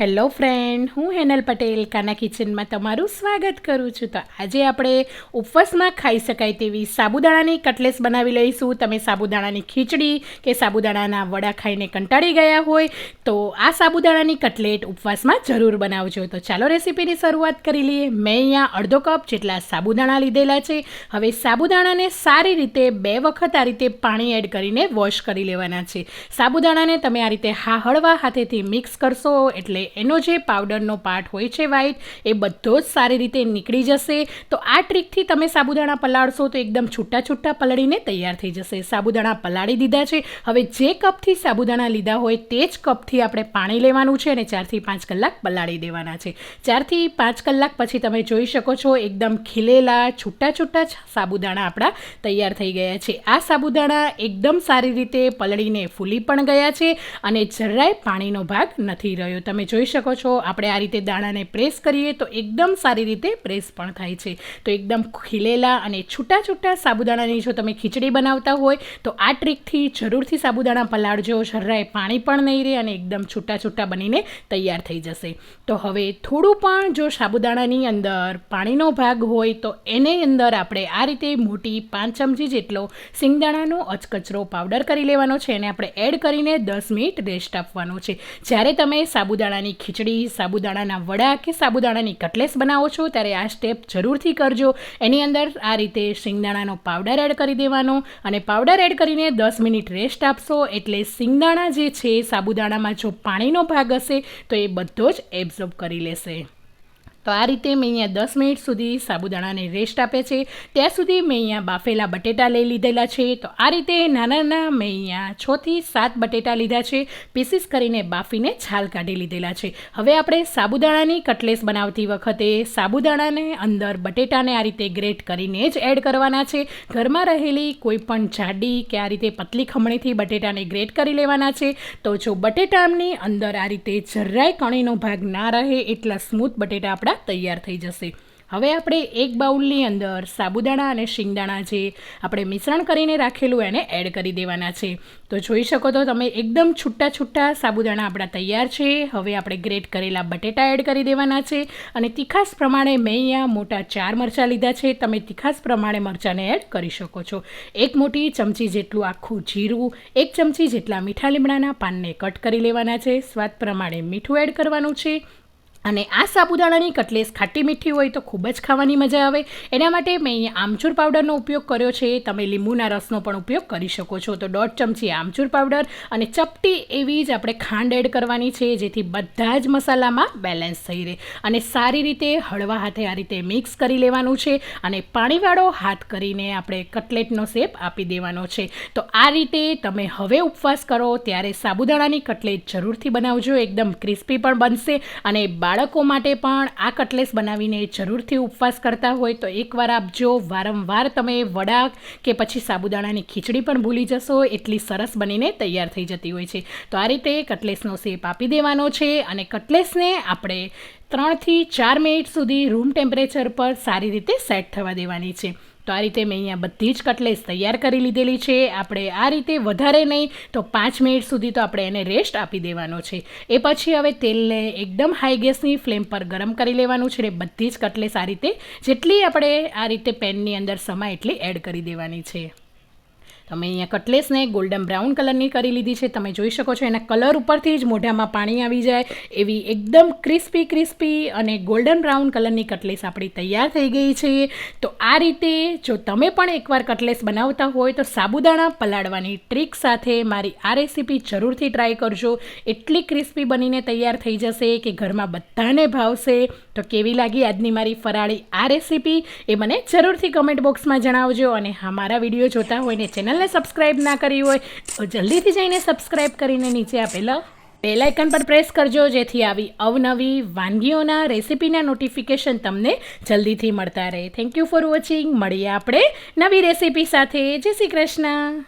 Hello friend, હું હેનલ પટેલ, કાના કિચનમાં તમારું સ્વાગત કરું છું. તો આજે આપણે ઉપવાસમાં ખાઈ શકાય તેવી સાબુદાણાની કટલેસ બનાવી લઈશું. તમે સાબુદાણાની ખીચડી કે સાબુદાણાના વડા ખાઈને કંટાળી ગયા હોય, તો આ સાબુદાણાની કટલેટ ઉપવાસમાં જરૂર બનાવજો. તો ચાલો રેસીપીની શરૂઆત કરી લઈએ. મેં અહીંયા અડધો કપ જેટલા સાબુદાણા લીધેલા છે. હવે સાબુદાણાને સારી રીતે બે વખત આ રીતે પાણી એડ કરીને વોશ કરી લેવાના છે. સાબુદાણાને તમે આ રીતે હા હળવા હાથેથી મિક્સ કરશો એટલે એનો જે પાવડરનો પાર્ટ હોય છે વ્હાઈટ એ બધો જ સારી રીતે નીકળી જશે. તો આ ટ્રીકથી તમે સાબુદાણા પલાળશો તો એકદમ છૂટા છૂટા પલળીને તૈયાર થઈ જશે. સાબુદાણા પલાળી દીધા છે. હવે જે કપથી સાબુદાણા લીધા હોય તે જ કપથી આપણે પાણી લેવાનું છે અને ચારથી પાંચ કલાક પલાળી દેવાના છે. ચારથી પાંચ કલાક પછી તમે જોઈ શકો છો એકદમ ખીલેલા, છૂટા છૂટા સાબુદાણા આપણા તૈયાર થઈ ગયા છે. આ સાબુદાણા એકદમ સારી રીતે પલળીને ફૂલી પણ ગયા છે અને જરાય પાણીનો ભાગ નથી રહ્યો. તમે જોઈ શકો છો. આપણે આ રીતે દાણાને પ્રેસ કરીએ તો એકદમ સારી રીતે પ્રેસ પણ થાય છે. તો એકદમ ખીલેલા અને છૂટા છૂટા સાબુદાણાની જો તમે ખીચડી બનાવતા હોય, તો આ ટ્રીકથી જરૂરથી સાબુદાણા પલાળજો. જરાય પાણી પણ નહીં રહે અને એકદમ છૂટા છૂટા બનીને તૈયાર થઈ જશે. તો હવે થોડું પણ જો સાબુદાણાની અંદર પાણીનો ભાગ હોય, તો એની અંદર આપણે આ રીતે મોટી પાંચ ચમચી જેટલો સિંગદાણાનો અચકચરો પાવડર કરી લેવાનો છે. એને આપણે એડ કરીને દસ મિનિટ રેસ્ટ આપવાનો છે. જ્યારે તમે સાબુદાણાની ખીચડી, સાબુદાણાના વડા કે સાબુદાણાની કટલેસ બનાવો છો, ત્યારે આ સ્ટેપ જરૂરથી કરજો. એની અંદર આ રીતે શિંગદાણાનો પાવડર એડ કરી દેવાનો અને પાવડર એડ કરીને દસ મિનિટ રેસ્ટ આપશો. એટલે શિંગદાણા જે છે, સાબુદાણામાં જો પાણીનો ભાગ હશે, તો એ બધો જ એબ્ઝોર્બ કરી લેશે. તો આ રીતે મેં અહીંયા દસ મિનિટ સુધી સાબુદાણાને રેસ્ટ આપે છે. ત્યાં સુધી મેં અહીંયા બાફેલા બટેટા લઈ લીધેલા છે. તો આ રીતે નાના નાના મેં અહીંયા છથી સાત બટેટા લીધા છે. પીસીસ કરીને બાફીને છાલ કાઢી લીધેલા છે. હવે આપણે સાબુદાણાની કટલેસ બનાવતી વખતે સાબુદાણાને અંદર બટેટાને આ રીતે ગ્રેટ કરીને જ એડ કરવાના છે. ઘરમાં રહેલી કોઈ પણ જાડી કે આ રીતે પતલી ખમણીથી બટેટાને ગ્રેટ કરી લેવાના છે. તો જો બટેટાની અંદર આ રીતે જરાય કણીનો ભાગ ના રહે એટલા સ્મૂથ બટેટા આપણા તૈયાર થઈ જશે. હવે આપણે એક બાઉલની અંદર સાબુદાણા અને શિંગદાણા જે આપણે મિશ્રણ કરીને રાખેલું એને એડ કરી દેવાના છે. તો જોઈ શકો તો તમે એકદમ છૂટા છૂટા સાબુદાણા આપણા તૈયાર છે. હવે આપણે ગ્રેટ કરેલા બટેટા એડ કરી દેવાના છે અને તીખાસ પ્રમાણે મેં અહીંયા મોટા ચાર મરચાં લીધા છે. તમે તીખાસ પ્રમાણે મરચાંને એડ કરી શકો છો. એક મોટી ચમચી જેટલું આખું જીરું, એક ચમચી જેટલા મીઠા લીમડાના પાનને કટ કરી લેવાના છે. સ્વાદ પ્રમાણે મીઠું એડ કરવાનું છે. અને આ સાબુદાણાની કટલેસ ખાટી મીઠી હોય તો ખૂબ જ ખાવાની મજા આવે. એના માટે મેં અહીંયા આમચૂર પાવડરનો ઉપયોગ કર્યો છે. તમે લીંબુના રસનો પણ ઉપયોગ કરી શકો છો. તો દોઢ ચમચી આમચૂર પાવડર અને ચપટી એવી જ આપણે ખાંડ એડ કરવાની છે, જેથી બધા જ મસાલામાં બેલેન્સ થઈ રહે. અને સારી રીતે હળવા હાથે આ રીતે મિક્સ કરી લેવાનું છે અને પાણીવાળો હાથ કરીને આપણે કટલેટનો શેપ આપી દેવાનો છે. તો આ રીતે તમે હવે ઉપવાસ કરો, ત્યારે સાબુદાણાની કટલેટ જરૂરથી બનાવજો. એકદમ ક્રિસ્પી પણ બનશે અને બાળકો માટે પણ આ કટલેસ બનાવીને જરૂરથી ઉપવાસ કરતા હોય તો એકવાર આપજો વારંવાર તમે વડા કે પછી સાબુદાણાની ખીચડી પણ ભૂલી જશો, એટલી સરસ બનીને તૈયાર થઈ જતી હોય છે. તો આ રીતે કટલેસનો શેપ આપી દેવાનો છે અને કટલેસને આપણે ત્રણથી ચાર મિનિટ સુધી રૂમ ટેમ્પરેચર પર સારી રીતે સેટ થવા દેવાની છે. તો આ રીતે મેં અહીંયા બધી જ કટલેસ તૈયાર કરી લીધેલી છે. આપણે આ રીતે વધારે નહીં, તો પાંચ મિનિટ સુધી તો આપણે એને રેસ્ટ આપી દેવાનો છે. એ પછી હવે તેલને એકદમ હાઈ ગેસની ફ્લેમ પર ગરમ કરી લેવાનું છે ને બધી જ કટલેસ આ રીતે, જેટલી આપણે આ રીતે પેનની અંદર સમા એટલી એડ કરી દેવાની છે. તમે અહીંયા કટલેસને ગોલ્ડન બ્રાઉન કલરની કરી લીધી છે. તમે જોઈ શકો છો એના કલર ઉપરથી જ મોઢામાં પાણી આવી જાય. એવી એકદમ ક્રિસ્પી ક્રિસ્પી અને ગોલ્ડન બ્રાઉન કલરની કટલેસ આપણી તૈયાર થઈ ગઈ છે. તો આ રીતે જો તમે પણ એકવાર કટલેસ બનાવતા હોય તો સાબુદાણા પલાળવાની ટ્રીક સાથે મારી આ રેસીપી જરૂરથી ટ્રાય કરજો. એટલી ક્રિસ્પી બનીને તૈયાર થઈ જશે કે ઘરમાં બધાને ભાવશે. તો કેવી લાગી આજની મારી ફરાળી આ રેસીપી? એ મને જરૂરથી કમેન્ટ બોક્સમાં જણાવજો અને હા, મારા વીડિયો જોતા હોય ને ચેનલને સબસ્ક્રાઈબ ના કરી હોય તો જલ્દીથી જઈને સબસ્ક્રાઈબ કરીને નીચે આપેલા બેલ આઇકન પર પ્રેસ કરજો, જેથી આવી અવનવી વાનગીઓના રેસીપીના નોટિફિકેશન તમને જલ્દીથી મળતા રહે. થેન્ક યુ ફોર વોચિંગ મળીએ આપણે નવી રેસીપી સાથે. જય શ્રી કૃષ્ણ.